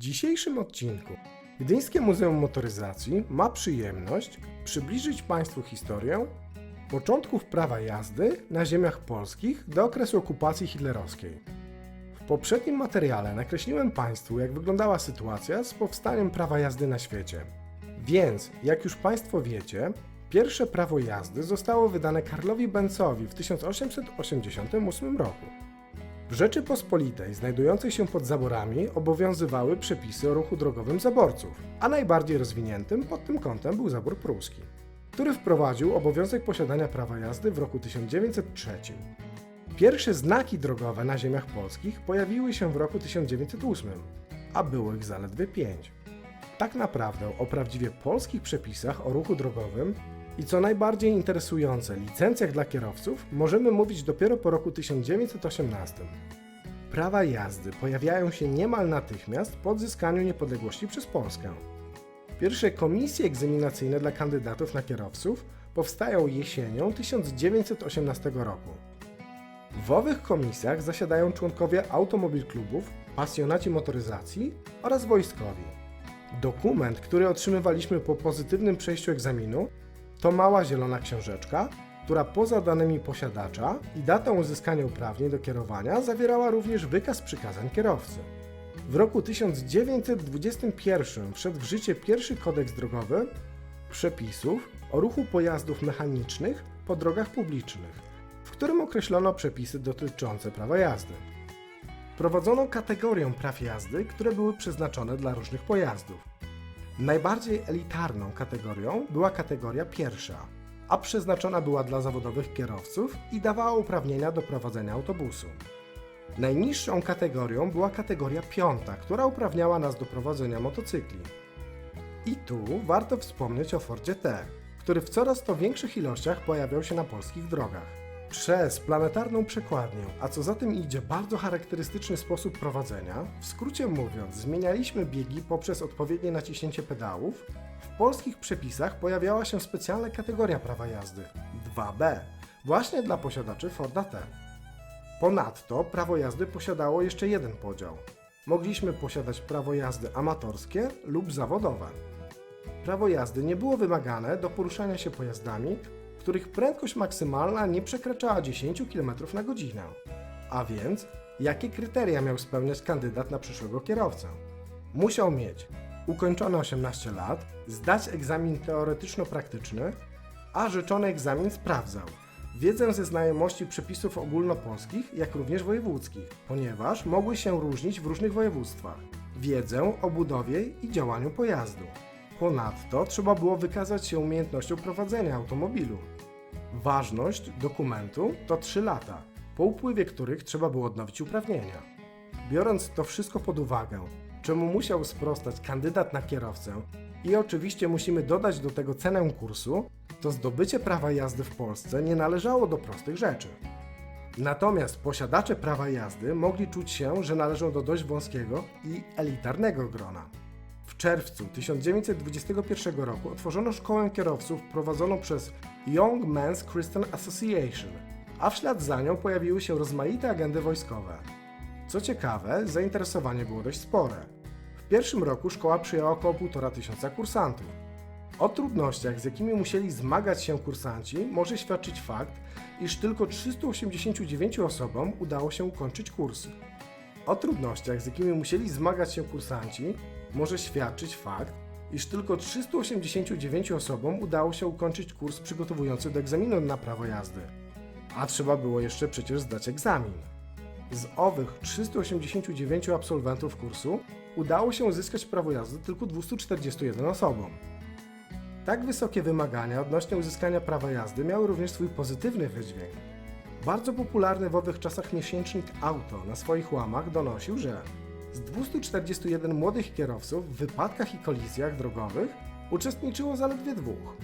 dzisiejszym odcinku Gdyńskie Muzeum Motoryzacji ma przyjemność przybliżyć Państwu historię początków prawa jazdy na ziemiach polskich do okresu okupacji hitlerowskiej. W poprzednim materiale nakreśliłem Państwu, jak wyglądała sytuacja z powstaniem prawa jazdy na świecie. Więc, jak już Państwo wiecie, pierwsze prawo jazdy zostało wydane Karlowi Benzowi w 1888 roku. W Rzeczypospolitej, znajdującej się pod zaborami, obowiązywały przepisy o ruchu drogowym zaborców, a najbardziej rozwiniętym pod tym kątem był zabór pruski, który wprowadził obowiązek posiadania prawa jazdy w roku 1903. Pierwsze znaki drogowe na ziemiach polskich pojawiły się w roku 1908, a było ich zaledwie pięć. Tak naprawdę o prawdziwie polskich przepisach o ruchu drogowym i co najbardziej interesujące, licencjach dla kierowców możemy mówić dopiero po roku 1918. Prawa jazdy pojawiają się niemal natychmiast po odzyskaniu niepodległości przez Polskę. Pierwsze komisje egzaminacyjne dla kandydatów na kierowców powstają jesienią 1918 roku. W owych komisjach zasiadają członkowie automobil klubów, pasjonaci motoryzacji oraz wojskowi. Dokument, który otrzymywaliśmy po pozytywnym przejściu egzaminu, to mała zielona książeczka, która poza danymi posiadacza i datą uzyskania uprawnień do kierowania zawierała również wykaz przykazań kierowcy. W roku 1921 wszedł w życie pierwszy kodeks drogowy przepisów o ruchu pojazdów mechanicznych po drogach publicznych, w którym określono przepisy dotyczące prawa jazdy. Wprowadzono kategorię praw jazdy, które były przeznaczone dla różnych pojazdów. Najbardziej elitarną kategorią była kategoria pierwsza, a przeznaczona była dla zawodowych kierowców i dawała uprawnienia do prowadzenia autobusu. Najniższą kategorią była kategoria piąta, która uprawniała nas do prowadzenia motocykli. I tu warto wspomnieć o Fordzie T, który w coraz to większych ilościach pojawiał się na polskich drogach. Przez planetarną przekładnię, a co za tym idzie bardzo charakterystyczny sposób prowadzenia, w skrócie mówiąc, zmienialiśmy biegi poprzez odpowiednie naciśnięcie pedałów, w polskich przepisach pojawiała się specjalna kategoria prawa jazdy 2B, właśnie dla posiadaczy Forda T. Ponadto prawo jazdy posiadało jeszcze jeden podział. Mogliśmy posiadać prawo jazdy amatorskie lub zawodowe. Prawo jazdy nie było wymagane do poruszania się pojazdami, których prędkość maksymalna nie przekraczała 10 km na godzinę. A więc, jakie kryteria miał spełniać kandydat na przyszłego kierowcę? Musiał mieć ukończone 18 lat, zdać egzamin teoretyczno-praktyczny, a rzeczony egzamin sprawdzał wiedzę ze znajomości przepisów ogólnopolskich, jak również wojewódzkich, ponieważ mogły się różnić w różnych województwach, wiedzę o budowie i działaniu pojazdu. Ponadto trzeba było wykazać się umiejętnością prowadzenia automobilu. Ważność dokumentu to 3 lata, po upływie których trzeba było odnowić uprawnienia. Biorąc to wszystko pod uwagę, czemu musiał sprostać kandydat na kierowcę i oczywiście musimy dodać do tego cenę kursu, to zdobycie prawa jazdy w Polsce nie należało do prostych rzeczy. Natomiast posiadacze prawa jazdy mogli czuć się, że należą do dość wąskiego i elitarnego grona. Czerwcu 1921 roku otworzono szkołę kierowców prowadzoną przez Young Men's Christian Association, a w ślad za nią pojawiły się rozmaite agendy wojskowe. Co ciekawe, zainteresowanie było dość spore. W pierwszym roku szkoła przyjęła około 1,5 tysiąca kursantów. O trudnościach, z jakimi musieli zmagać się kursanci, może świadczyć fakt, iż tylko 389 osobom udało się ukończyć kurs. O trudnościach, z jakimi musieli zmagać się kursanci, może świadczyć fakt, iż tylko 389 osobom udało się ukończyć kurs przygotowujący do egzaminu na prawo jazdy. A trzeba było jeszcze przecież zdać egzamin. Z owych 389 absolwentów kursu udało się uzyskać prawo jazdy tylko 241 osobom. Tak wysokie wymagania odnośnie uzyskania prawa jazdy miały również swój pozytywny wydźwięk. Bardzo popularny w owych czasach miesięcznik Auto na swoich łamach donosił, że z 241 młodych kierowców w wypadkach i kolizjach drogowych uczestniczyło zaledwie dwóch.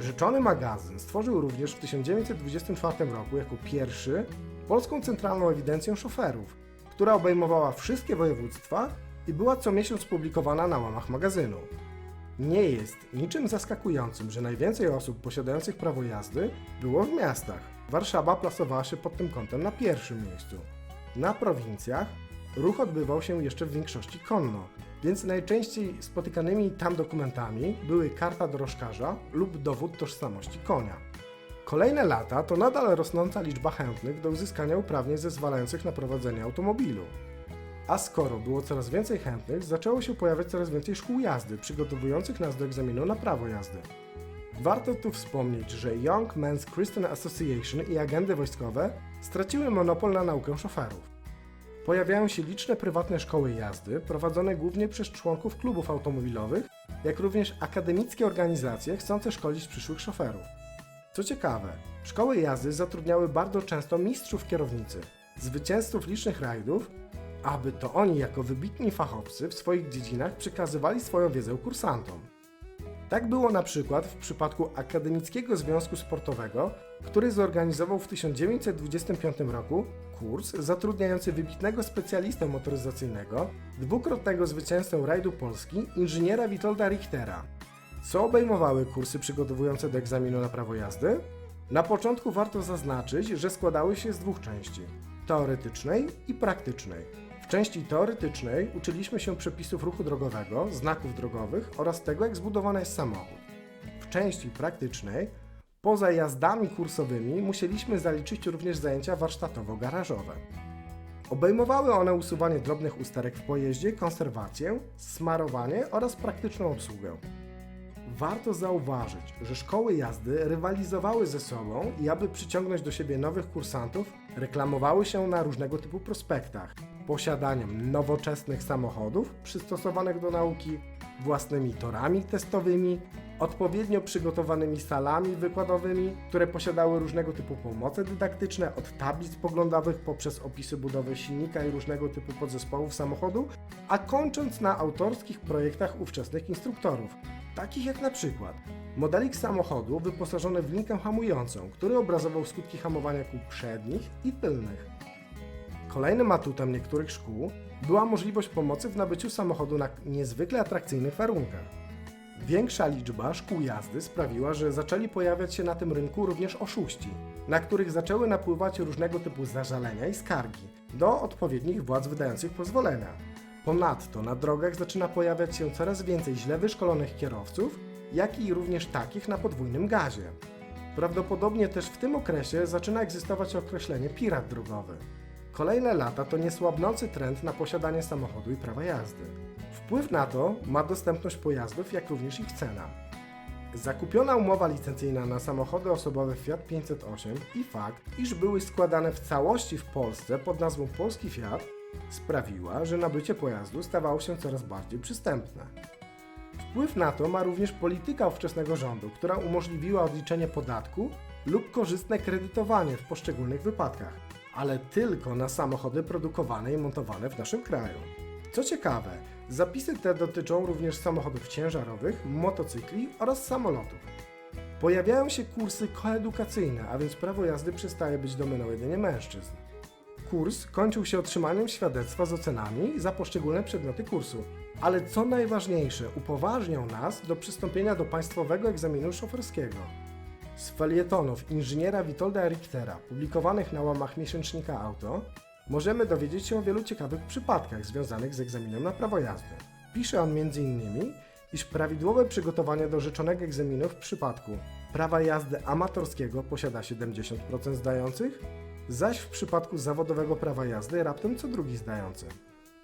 Życzony magazyn stworzył również w 1924 roku jako pierwszy Polską Centralną Ewidencję Szoferów, która obejmowała wszystkie województwa i była co miesiąc publikowana na łamach magazynu. Nie jest niczym zaskakującym, że najwięcej osób posiadających prawo jazdy było w miastach. Warszawa plasowała się pod tym kątem na pierwszym miejscu. Na prowincjach ruch odbywał się jeszcze w większości konno, więc najczęściej spotykanymi tam dokumentami były karta dorożkarza lub dowód tożsamości konia. Kolejne lata to nadal rosnąca liczba chętnych do uzyskania uprawnień zezwalających na prowadzenie automobilu. A skoro było coraz więcej chętnych, zaczęło się pojawiać coraz więcej szkół jazdy, przygotowujących nas do egzaminu na prawo jazdy. Warto tu wspomnieć, że Young Men's Christian Association i agendy wojskowe straciły monopol na naukę szoferów. Pojawiają się liczne prywatne szkoły jazdy, prowadzone głównie przez członków klubów automobilowych, jak również akademickie organizacje chcące szkolić przyszłych szoferów. Co ciekawe, szkoły jazdy zatrudniały bardzo często mistrzów kierownicy, zwycięzców licznych rajdów, aby to oni jako wybitni fachowcy w swoich dziedzinach przekazywali swoją wiedzę kursantom. Tak było na przykład w przypadku Akademickiego Związku Sportowego, który zorganizował w 1925 roku kurs zatrudniający wybitnego specjalistę motoryzacyjnego, dwukrotnego zwycięzcę rajdu Polski, inżyniera Witolda Richtera. Co obejmowały kursy przygotowujące do egzaminu na prawo jazdy? Na początku warto zaznaczyć, że składały się z dwóch części teoretycznej i praktycznej. W części teoretycznej uczyliśmy się przepisów ruchu drogowego, znaków drogowych oraz tego, jak zbudowany jest samochód. W części praktycznej, poza jazdami kursowymi, musieliśmy zaliczyć również zajęcia warsztatowo-garażowe. Obejmowały one usuwanie drobnych usterek w pojeździe, konserwację, smarowanie oraz praktyczną obsługę. Warto zauważyć, że szkoły jazdy rywalizowały ze sobą i aby przyciągnąć do siebie nowych kursantów, reklamowały się na różnego typu prospektach, posiadaniem nowoczesnych samochodów przystosowanych do nauki, własnymi torami testowymi, odpowiednio przygotowanymi salami wykładowymi, które posiadały różnego typu pomoce dydaktyczne, od tablic poglądowych poprzez opisy budowy silnika i różnego typu podzespołów samochodu, a kończąc na autorskich projektach ówczesnych instruktorów, takich jak na przykład modelik samochodu wyposażony w linkę hamującą, który obrazował skutki hamowania kół przednich i tylnych. Kolejnym atutem niektórych szkół była możliwość pomocy w nabyciu samochodu na niezwykle atrakcyjnych warunkach. Większa liczba szkół jazdy sprawiła, że zaczęli pojawiać się na tym rynku również oszuści, na których zaczęły napływać różnego typu zażalenia i skargi do odpowiednich władz wydających pozwolenia. Ponadto na drogach zaczyna pojawiać się coraz więcej źle wyszkolonych kierowców, jak i również takich na podwójnym gazie. Prawdopodobnie też w tym okresie zaczyna egzystować określenie pirat drogowy. Kolejne lata to niesłabnący trend na posiadanie samochodu i prawa jazdy. Wpływ na to ma dostępność pojazdów, jak również ich cena. Zakupiona umowa licencyjna na samochody osobowe Fiat 508 i fakt, iż były składane w całości w Polsce pod nazwą Polski Fiat, sprawiła, że nabycie pojazdu stawało się coraz bardziej przystępne. Wpływ na to ma również polityka ówczesnego rządu, która umożliwiła odliczenie podatku lub korzystne kredytowanie w poszczególnych wypadkach, ale tylko na samochody produkowane i montowane w naszym kraju. Co ciekawe, zapisy te dotyczą również samochodów ciężarowych, motocykli oraz samolotów. Pojawiają się kursy koedukacyjne, a więc prawo jazdy przestaje być domeną jedynie mężczyzn. Kurs kończył się otrzymaniem świadectwa z ocenami za poszczególne przedmioty kursu, ale co najważniejsze, upoważniał nas do przystąpienia do państwowego egzaminu szoferskiego. Z felietonów inżyniera Witolda Richtera, publikowanych na łamach miesięcznika Auto, możemy dowiedzieć się o wielu ciekawych przypadkach związanych z egzaminem na prawo jazdy. Pisze on m.in., iż prawidłowe przygotowanie do rzeczonego egzaminu w przypadku prawa jazdy amatorskiego posiada 70% zdających, zaś w przypadku zawodowego prawa jazdy raptem co drugi zdający.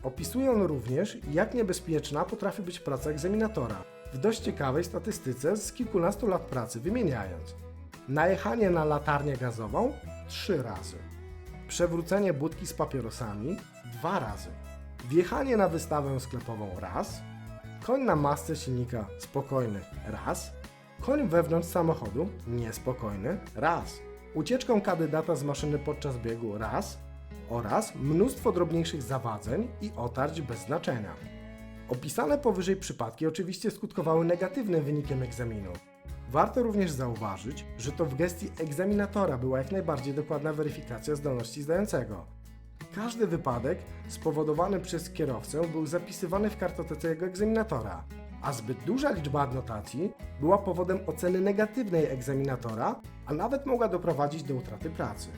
Opisuje on również, jak niebezpieczna potrafi być praca egzaminatora, w dość ciekawej statystyce z kilkunastu lat pracy wymieniając. Najechanie na latarnię gazową 3 razy, przewrócenie budki z papierosami 2 razy, wjechanie na wystawę sklepową raz, koń na masce silnika spokojny raz, koń wewnątrz samochodu niespokojny raz, ucieczką kandydata z maszyny podczas biegu raz oraz mnóstwo drobniejszych zawadzeń i otarć bez znaczenia. Opisane powyżej przypadki oczywiście skutkowały negatywnym wynikiem egzaminu. Warto również zauważyć, że to w gestii egzaminatora była jak najbardziej dokładna weryfikacja zdolności zdającego. Każdy wypadek spowodowany przez kierowcę był zapisywany w kartotece jego egzaminatora, a zbyt duża liczba adnotacji była powodem oceny negatywnej egzaminatora, a nawet mogła doprowadzić do utraty pracy.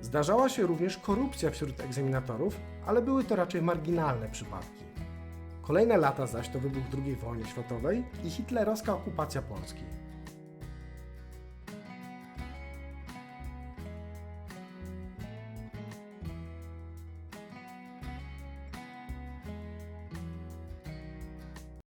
Zdarzała się również korupcja wśród egzaminatorów, ale były to raczej marginalne przypadki. Kolejne lata zaś to wybuch II wojny światowej i hitlerowska okupacja Polski.